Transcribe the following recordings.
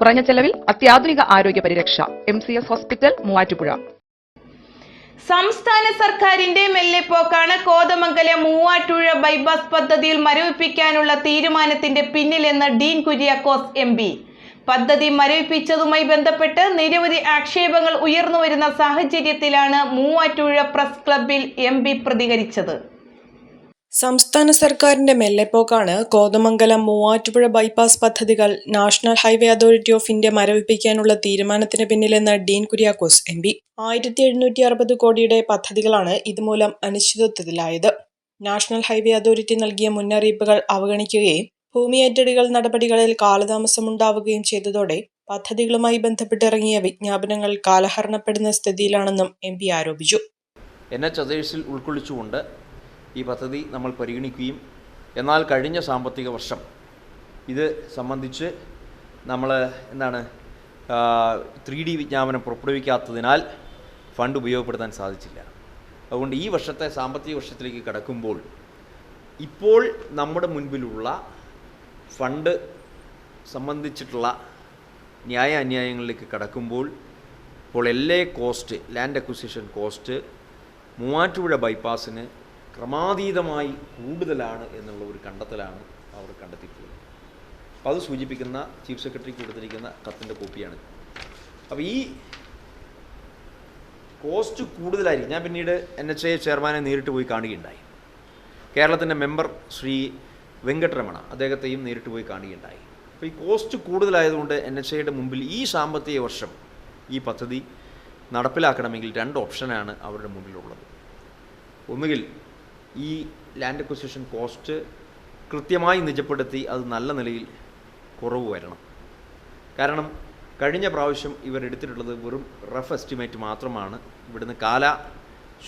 കുറഞ്ഞ ചെലവിൽ അത്യാധുനിക ആരോഗ്യ പരിരക്ഷ. M C S hospital Muvattupuzha. സംസ്ഥാന സർക്കാരിന്റെ മെല്ലെപ്പോക്കാണ് കോതമംഗലം മൂവാറ്റുഴ ബൈപാസ് പദ്ധതിയിൽ മരവിപ്പിക്കാനുള്ള തീരുമാനത്തിന്റെ പിന്നിലെന്ന് ഡീൻ കുര്യാക്കോസ് എം പി. പദ്ധതി മരവിപ്പിച്ചതുമായി ബന്ധപ്പെട്ട് നിരവധി ആക്ഷേപങ്ങൾ ഉയർന്നുവരുന്ന സാഹചര്യത്തിലാണ് മൂവാറ്റുഴ പ്രസ് ക്ലബിൽ എം പ്രതികരിച്ചത്. സംസ്ഥാന സർക്കാരിന്റെ മെല്ലെപ്പോക്കാണ് കോതമംഗലം മൂവാറ്റുപുഴ ബൈപ്പാസ് പദ്ധതികൾ national highway authority of India മരവിപ്പിക്കാനുള്ള തീരുമാനത്തിന് പിന്നിലെന്ന് ഡീൻ കുര്യാക്കോസ് എം പി. ആയിരത്തി എഴുന്നൂറ്റി അറുപത് കോടിയുടെ പദ്ധതികളാണ് ഇതുമൂലം അനിശ്ചിതത്വത്തിലായത്. നാഷണൽ ഹൈവേ അതോറിറ്റി നൽകിയ മുന്നറിയിപ്പുകൾ അവഗണിക്കുകയും ഭൂമി ഏറ്റെടുക്കൽ നടപടികളിൽ കാലതാമസമുണ്ടാവുകയും ചെയ്തതോടെ പദ്ധതികളുമായി ബന്ധപ്പെട്ടിറങ്ങിയ വിജ്ഞാപനങ്ങൾ കാലഹരണപ്പെടുന്ന സ്ഥിതിയിലാണെന്നും എം പി ആരോപിച്ചു. എൻ എച്ച് ഉൾക്കൊള്ളിച്ചുകൊണ്ട് ഈ പദ്ധതി നമ്മൾ പരിഗണിക്കുകയും എന്നാൽ കഴിഞ്ഞ സാമ്പത്തിക വർഷം ഇത് സംബന്ധിച്ച് നമ്മൾ എന്താണ് ത്രീ ഡി വിജ്ഞാപനം പുറപ്പെടുവിക്കാത്തതിനാൽ ഫണ്ട് ഉപയോഗപ്പെടുത്താൻ സാധിച്ചില്ല. അതുകൊണ്ട് ഈ വർഷത്തെ സാമ്പത്തിക വർഷത്തിലേക്ക് കടക്കുമ്പോൾ ഇപ്പോൾ നമ്മുടെ മുൻപിലുള്ള ഫണ്ട് സംബന്ധിച്ചിട്ടുള്ള ന്യായ അന്യായങ്ങളിലേക്ക് കടക്കുമ്പോൾ ഇപ്പോൾ എല്ലേ cost land acquisition cost Muvattupuzha ബൈപ്പാസിന് ക്രമാതീതമായി കൂടുതലാണ് എന്നുള്ള ഒരു കണ്ടെത്തലാണ് അവർ കണ്ടെത്തിയിട്ടുള്ളത്. അപ്പോൾ അത് സൂചിപ്പിക്കുന്ന ചീഫ് സെക്രട്ടറി കൊടുത്തിരിക്കുന്ന കത്തിന്റെ കോപ്പിയാണ്. അപ്പോൾ ഈ കോസ്റ്റ് കൂടുതലായിരിക്കും. ഞാൻ പിന്നീട് എൻ എച്ച് എ ചെയർമാനെ നേരിട്ട് പോയി കാണുകയുണ്ടായി. കേരളത്തിന്റെ മെമ്പർ ശ്രീ വെങ്കട്ടരമണ അദ്ദേഹത്തെയും നേരിട്ട് പോയി കാണുകയുണ്ടായി. അപ്പോൾ ഈ കോസ്റ്റ് കൂടുതലായതുകൊണ്ട് എൻ എച്ച് എയുടെ മുമ്പിൽ ഈ സാമ്പത്തിക വർഷം ഈ പദ്ധതി നടപ്പിലാക്കണമെങ്കിൽ രണ്ട് ഓപ്ഷനാണ് അവരുടെ മുമ്പിലുള്ളത്. ഒന്നുകിൽ ഈ ലാൻഡ് അക്വസിഷൻ കോസ്റ്റ് കൃത്യമായി നിജപ്പെടുത്തി അത് നല്ല നിലയിൽ കുറവ് വരണം. കാരണം കഴിഞ്ഞ പ്രാവശ്യം ഇവർ എടുത്തിട്ടുള്ളത് വെറും റഫ് എസ്റ്റിമേറ്റ് മാത്രമാണ് ഇവിടുന്ന് കാല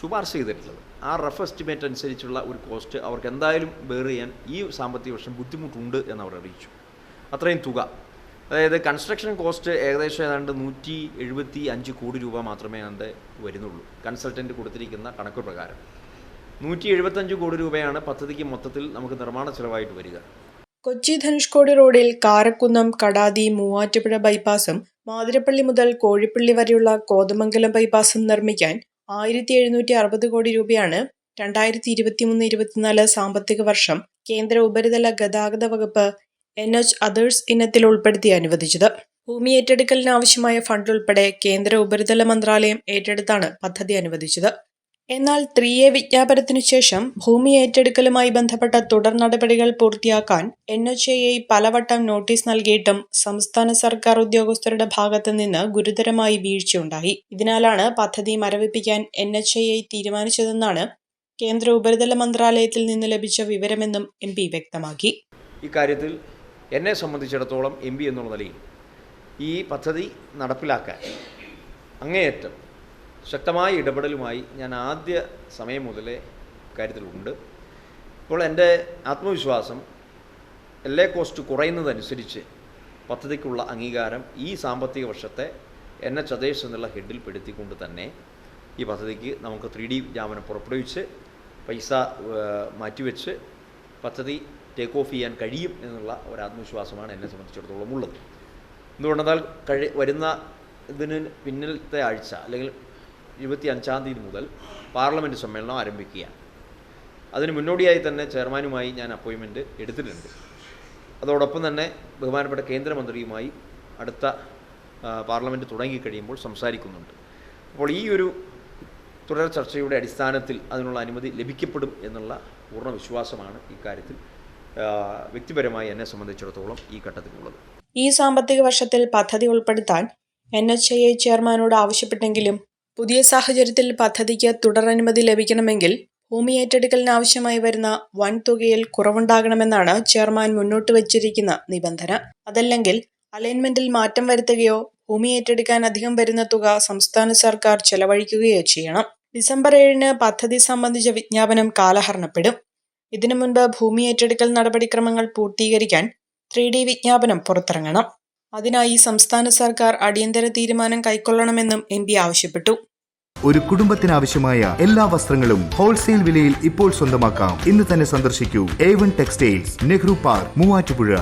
ശുപാർശ ചെയ്തിട്ടുള്ളത്. ആ റഫ് എസ്റ്റിമേറ്റ് അനുസരിച്ചുള്ള ഒരു കോസ്റ്റ് അവർക്ക് എന്തായാലും ബെയർ ചെയ്യാൻ ഈ സാമ്പത്തിക വർഷം ബുദ്ധിമുട്ടുണ്ട് എന്ന് അവർ അറിയിച്ചു. അത്രയും തുക. അതായത് കൺസ്ട്രക്ഷൻ കോസ്റ്റ് ഏകദേശം ഏതാണ്ട് നൂറ്റി എഴുപത്തി അഞ്ച് കോടി രൂപ മാത്രമേ അതിന്റെ വരുന്നുള്ളൂ. കൺസൾട്ടന്റ് കൊടുത്തിരിക്കുന്ന കണക്ക് പ്രകാരം. നൂറ്റി എഴുപത്തഞ്ച് കോടി രൂപയാണ് പദ്ധതിക്ക് മൊത്തത്തിൽ നമുക്ക് നിർമ്മാണ ചെലവായിട്ട് വരിക. കൊച്ചി ധനുഷ്കോടി റോഡിൽ കാരക്കുന്നം കടാതി മൂവാറ്റുപുഴ ബൈപ്പാസും മാതിരപ്പള്ളി മുതൽ കോഴിപ്പള്ളി വരെയുള്ള കോതമംഗലം ബൈപ്പാസും നിർമ്മിക്കാൻ ആയിരത്തി എഴുന്നൂറ്റി അറുപത് കോടി രൂപയാണ് രണ്ടായിരത്തി ഇരുപത്തിമൂന്ന് ഇരുപത്തിനാല് സാമ്പത്തിക വർഷം കേന്ദ്ര ഉപരിതല ഗതാഗത വകുപ്പ് എൻ എച്ച് അതേഴ്സ് ഇനത്തിൽ ഉൾപ്പെടുത്തി അനുവദിച്ചത്. ഭൂമി ഏറ്റെടുക്കലിന് ആവശ്യമായ ഫണ്ട് ഉൾപ്പെടെ കേന്ദ്ര ഉപരിതല മന്ത്രാലയം ഏറ്റെടുത്താണ് പദ്ധതി അനുവദിച്ചത്. എന്നാൽ ത്രീ വിജ്ഞാപനത്തിനു ശേഷം ഭൂമി ഏറ്റെടുക്കലുമായി ബന്ധപ്പെട്ട തുടർ നടപടികൾ പൂർത്തിയാക്കാൻ എൻ എച്ച് എ പലവട്ടം നോട്ടീസ് നൽകിയിട്ടും സംസ്ഥാന സർക്കാർ ഉദ്യോഗസ്ഥരുടെ ഭാഗത്തു നിന്ന് ഗുരുതരമായി വീഴ്ചയുണ്ടായി. ഇതിനാലാണ് പദ്ധതി മരവിപ്പിക്കാൻ എൻ എച്ച് എ തീരുമാനിച്ചതെന്നാണ് കേന്ദ്ര ഉപരിതല മന്ത്രാലയത്തിൽ നിന്ന് ലഭിച്ച വിവരമെന്നും എം പി വ്യക്തമാക്കി. ഇക്കാര്യത്തിൽ എന്നെ സംബന്ധിച്ചിടത്തോളം എം പി എന്നുള്ള നിലയിൽ ഈ പദ്ധതി നടപ്പിലാക്കാൻ അങ്ങേയറ്റം ശക്തമായ ഇടപെടലുമായി ഞാൻ ആദ്യ സമയം മുതലേ കാര്യത്തിലുണ്ട്. ഇപ്പോൾ എന്റെ ആത്മവിശ്വാസം എല്ലാ കോസ്റ്റ് കുറയുന്നതനുസരിച്ച് പദ്ധതിക്കുള്ള അംഗീകാരം ഈ സാമ്പത്തിക വർഷത്തെ എൻ എച്ച് അദേശ് എന്നുള്ള ഹെഡിൽ പെടുത്തിക്കൊണ്ട് തന്നെ ഈ പദ്ധതിക്ക് നമുക്ക് ത്രീ ഡി വിജ്ഞാപനം പുറപ്പെടുവിച്ച് പൈസ മാറ്റിവെച്ച് പദ്ധതി ടേക്ക് ഓഫ് ചെയ്യാൻ കഴിയും എന്നുള്ള ഒരു ആത്മവിശ്വാസമാണ് എന്നെ സംബന്ധിച്ചിടത്തോളം ഉള്ളത് എന്തുകൊണ്ടെന്നാൽ കഴി വരുന്ന ഇതിന് പിന്നിലത്തെ ആഴ്ച അല്ലെങ്കിൽ ഇരുപത്തി അഞ്ചാം തീയതി മുതൽ പാർലമെന്റ് സമ്മേളനം ആരംഭിക്കുകയാണ്. അതിന് മുന്നോടിയായി തന്നെ ചെയർമാനുമായി ഞാൻ അപ്പോയിൻമെന്റ് എടുത്തിട്ടുണ്ട്. അതോടൊപ്പം തന്നെ ബഹുമാനപ്പെട്ട കേന്ദ്രമന്ത്രിയുമായി അടുത്ത പാർലമെന്റ് തുടങ്ങിക്കഴിയുമ്പോൾ സംസാരിക്കുന്നുണ്ട്. അപ്പോൾ ഈ ഒരു തുടർ ചർച്ചയുടെ അടിസ്ഥാനത്തിൽ അതിനുള്ള അനുമതി ലഭിക്കപ്പെടും എന്നുള്ള പൂർണ വിശ്വാസമാണ് ഇക്കാര്യത്തിൽ വ്യക്തിപരമായി എന്നെ സംബന്ധിച്ചിടത്തോളം ഈ ഘട്ടത്തിലുള്ളത്. ഈ സാമ്പത്തിക വർഷത്തിൽ പദ്ധതി ഉൾപ്പെടുത്താൻ എൻ എച്ച് ഐ ചെയർമാനോട് ആവശ്യപ്പെട്ടെങ്കിലും പുതിയ സാഹചര്യത്തിൽ പദ്ധതിക്ക് തുടരനുമതി ലഭിക്കണമെങ്കിൽ ഭൂമി ഏറ്റെടുക്കലിന് ആവശ്യമായി വരുന്ന വൻതുകയിൽ കുറവുണ്ടാകണമെന്നാണ് ചെയർമാൻ മുന്നോട്ട് വച്ചിരിക്കുന്ന നിബന്ധന. അതല്ലെങ്കിൽ അലൈൻമെന്റിൽ മാറ്റം വരുത്തുകയോ ഭൂമി ഏറ്റെടുക്കാൻ അധികം വരുന്ന തുക സംസ്ഥാന സർക്കാർ ചെലവഴിക്കുകയോ ചെയ്യണം. ഡിസംബർ ഏഴിന് പദ്ധതി സംബന്ധിച്ച വിജ്ഞാപനം കാലഹരണപ്പെടും. ഇതിനു മുൻപ് ഭൂമി ഏറ്റെടുക്കൽ നടപടിക്രമങ്ങൾ പൂർത്തീകരിക്കാൻ ത്രീ ഡി വിജ്ഞാപനം പുറത്തിറങ്ങണം. അതിനായി സംസ്ഥാന സർക്കാർ അടിയന്തര തീരുമാനം കൈക്കൊള്ളണമെന്നും എം പി ആവശ്യപ്പെട്ടു. ഒരു കുടുംബത്തിനാവശ്യമായ എല്ലാ വസ്ത്രങ്ങളും ഹോൾസെയിൽ വിലയിൽ ഇപ്പോൾ സ്വന്തമാക്കാം. ഇന്ന് തന്നെ സന്ദർശിക്കൂ. A one textiles Nehru park Muvattupuzha.